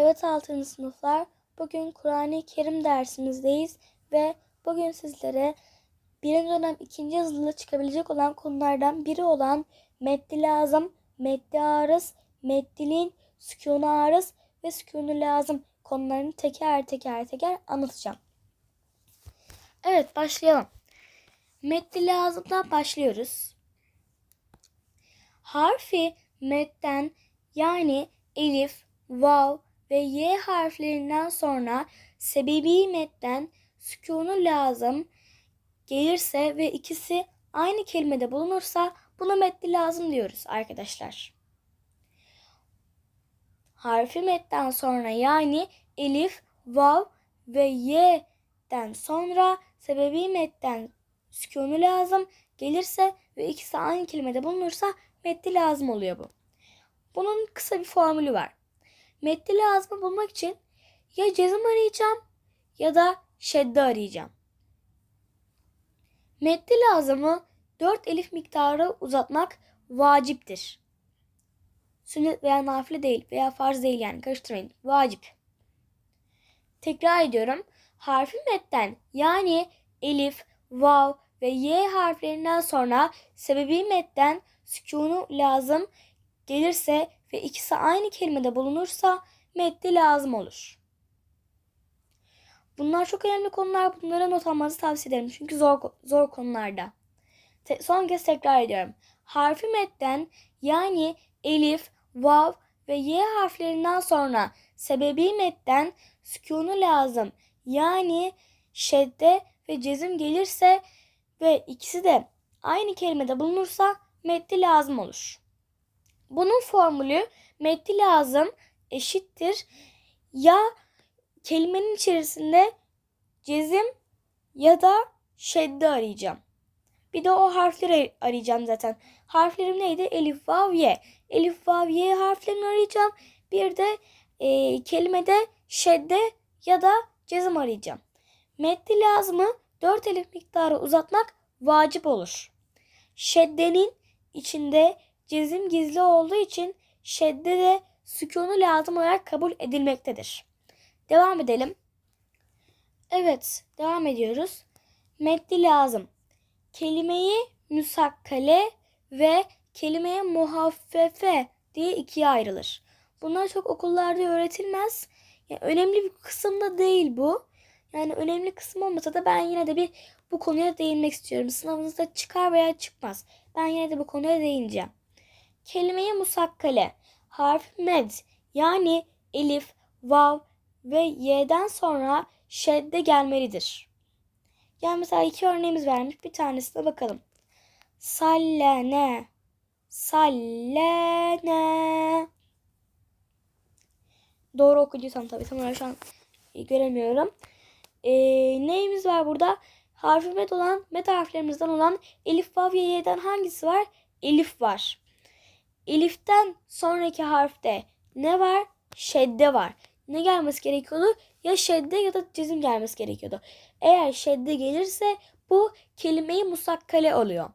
Evet 6. sınıflar. Bugün Kur'an-ı Kerim dersimizdeyiz ve bugün sizlere birinci dönem ikinci yazılıda çıkabilecek olan konulardan biri olan meddi lazım, meddi arız, meddilin, sükûnu arız ve sükûnu lazım konularını teker teker teker anlatacağım. Evet başlayalım. Meddi lazımdan başlıyoruz. Harfi medden yani elif, vav ve y harflerinden sonra sebebi medden sükûnu lazım gelirse ve ikisi aynı kelimede bulunursa buna meddi lazım diyoruz arkadaşlar. Harfi medden sonra yani elif, vav ve y'den sonra sebebi medden sükûnu lazım gelirse ve ikisi aynı kelimede bulunursa meddi lazım oluyor bu. Bunun kısa bir formülü var. Meddi lazımı bulmak için ya cezim arayacağım ya da şedde arayacağım. Meddi lazımı 4 elif miktarı uzatmak vaciptir. Sünnet veya nafile değil veya farz değil yani karıştırmayın. Vacip. Tekrar ediyorum. Harfi medden yani elif, vav ve y harflerinden sonra sebebi medden sükûnu lazım gelirse ve ikisi aynı kelimede bulunursa meddi lazım olur. Bunlar çok önemli konular. Bunlara not almanızı tavsiye ederim. Çünkü zor, zor konularda. Te- son kez tekrar ediyorum. Harfi medden yani elif, vav ve y harflerinden sonra sebebi medden sükûnu lazım. Yani şedde ve cezim gelirse ve ikisi de aynı kelimede bulunursa meddi lazım olur. Bunun formülü meddi lazım eşittir ya kelimenin içerisinde cezim ya da şedde arayacağım. Bir de o harfleri arayacağım zaten. Harflerim neydi? Elif, vav, ye. Elif, vav, ye harflerini arayacağım. Bir de e, kelimede şedde ya da cezim arayacağım. Meddi lazımı 4 elif miktarı uzatmak vacip olur. Şeddenin içinde cezim gizli olduğu için şedde de sükûnu lazım olarak kabul edilmektedir. Devam edelim. Evet, devam ediyoruz. Meddi lazım. Kelimeyi müsakkale ve kelimeye muhaffefe diye ikiye ayrılır. Bunlar çok okullarda öğretilmez. Yani önemli bir kısım da değil bu. Yani önemli kısım olmasa da ben yine de bir bu konuya değinmek istiyorum. Sınavınızda çıkar veya çıkmaz. Ben yine de bu konuya değineceğim. Kelimeye musakkale, harf med yani elif, vav ve y'den sonra şedde gelmelidir. Yani mesela iki örneğimiz vermiş. Bir tanesine bakalım. Sallene, sallene. Doğru okuduysam tabii tam olarak şu an göremiyorum. Ee, neyimiz var burada? Harfi med olan, med harflerimizden olan elif, vav, y'den hangisi var? Elif var. Elif'ten sonraki harfte ne var? Şedde var. Ne gelmesi gerekiyordu? Ya şedde ya da cezim gelmesi gerekiyordu. Eğer şedde gelirse bu kelimeyi musakkale oluyor.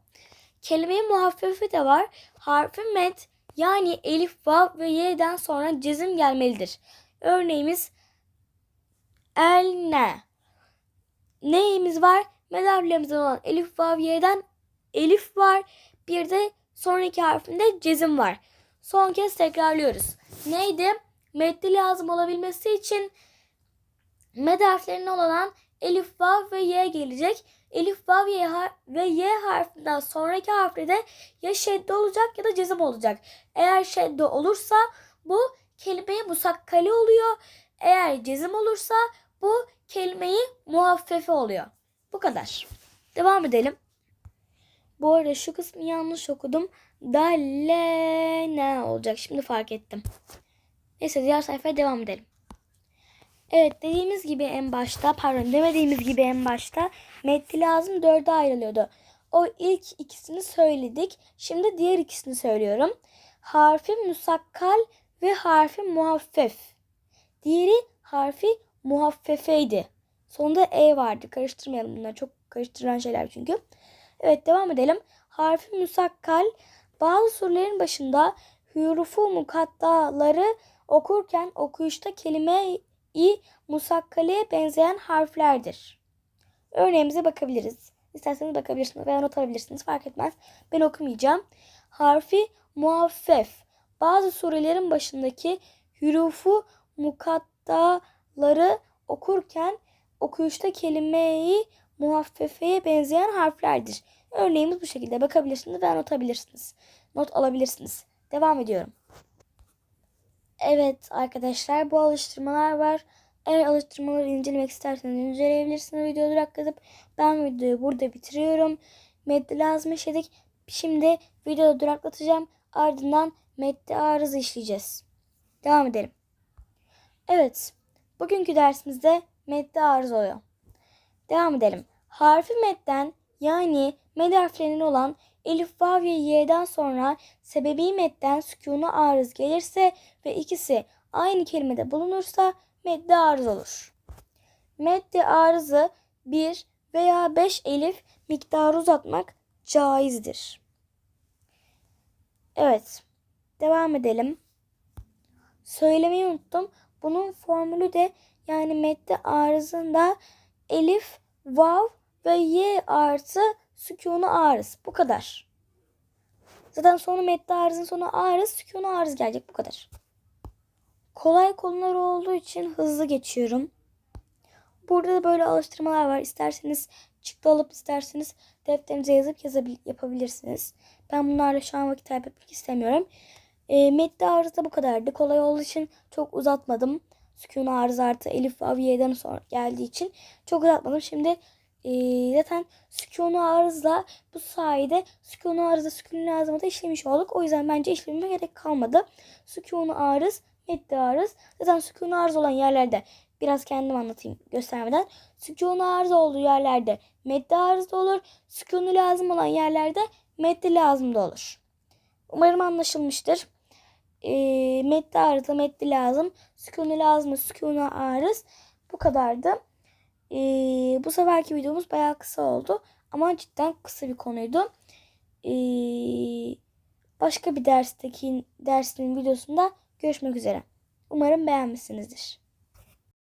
Kelimeyi muhaffefe de var. Harfi med yani elif, vav ve y'den sonra cezim gelmelidir. Örneğimiz elne. Neyimiz var? Med harflerimizden olan elif, vav, y'den elif var. Bir de sonraki harfinde cezim var. Son kez tekrarlıyoruz. Neydi? Meddi lazım olabilmesi için med harflerine olan elif, vav ve y gelecek. Elif, vav ve y harfinden sonraki harfte de ya şedde olacak ya da cezim olacak. Eğer şedde olursa bu kelimeye musakkale oluyor. Eğer cezim olursa bu kelimeyi muhaffefe oluyor. Bu kadar. Devam edelim. Bu arada şu kısmı yanlış okudum. Dallene olacak. Şimdi fark ettim. Neyse diğer sayfaya devam edelim. Evet dediğimiz gibi en başta pardon demediğimiz gibi en başta metni lazım dörde ayrılıyordu. O ilk ikisini söyledik. Şimdi diğer ikisini söylüyorum. Harfi musakkal ve harfi muhaffef. Diğeri harfi muhaffefeydi. Sonunda e vardı. Karıştırmayalım bunlar. Çok karıştıran şeyler çünkü. Evet devam edelim. Harfi musakkal bazı surelerin başında hurufu mukattaları okurken okuyuşta kelime-i musakkaleye benzeyen harflerdir. Örneğimize bakabiliriz. İsterseniz bakabilirsiniz veya not alabilirsiniz. Fark etmez. Ben okumayacağım. Harfi muhaffef. Bazı surelerin başındaki hürufu mukattaları okurken okuyuşta kelimeyi muhaffefeye benzeyen harflerdir. Örneğimiz bu şekilde. Bakabilirsiniz veya not alabilirsiniz. Not alabilirsiniz. Devam ediyorum. Evet arkadaşlar bu alıştırmalar var. Eğer alıştırmaları incelemek isterseniz inceleyebilirsiniz. Videoyu duraklatıp ben videoyu burada bitiriyorum. Metni lazım işledik. Şimdi videoyu duraklatacağım. Ardından metni arızı işleyeceğiz. Devam edelim. Evet. Bugünkü dersimizde metni arız oluyor. Devam edelim. Harfi metten yani med harflerinin olan elif, vav ve y'den sonra sebebi metten sükunu arız gelirse ve ikisi aynı kelimede bulunursa medde arız olur. Medde arızı 1 veya 5 elif miktarı uzatmak caizdir. Evet. Devam edelim. Söylemeyi unuttum. Bunun formülü de yani medde arızında elif, vav ve y artı sükunu arız. Bu kadar. Zaten sonu medde arızın sonu arız, sükunu arız gelecek. Bu kadar. Kolay konular olduğu için hızlı geçiyorum. Burada da böyle alıştırmalar var. İsterseniz çıktı alıp isterseniz defterinize yazıp yazabil yapabilirsiniz. Ben bunlarla şu an vakit kaybetmek istemiyorum. E, metni arız da bu kadardı. Kolay olduğu için çok uzatmadım. Sükun arız artı elif ve aviyeden sonra geldiği için çok uzatmadım. Şimdi e, zaten sükun arızla bu sayede sükun arızda sükun lazımı da işlemiş olduk. O yüzden bence işlememe gerek kalmadı. Sükun arız metni arız. Zaten sükun arız olan yerlerde biraz kendim anlatayım göstermeden. Sükun arız olduğu yerlerde metni arız da olur. Sükunu lazım olan yerlerde metni lazım da olur. Umarım anlaşılmıştır. E, metni arızla metni lazım. Sükunu lazım sükunu arız. Bu kadardı. E, bu seferki videomuz bayağı kısa oldu. Ama cidden kısa bir konuydu. E, başka bir dersteki dersimin videosunda görüşmek üzere. Umarım beğenmişsinizdir.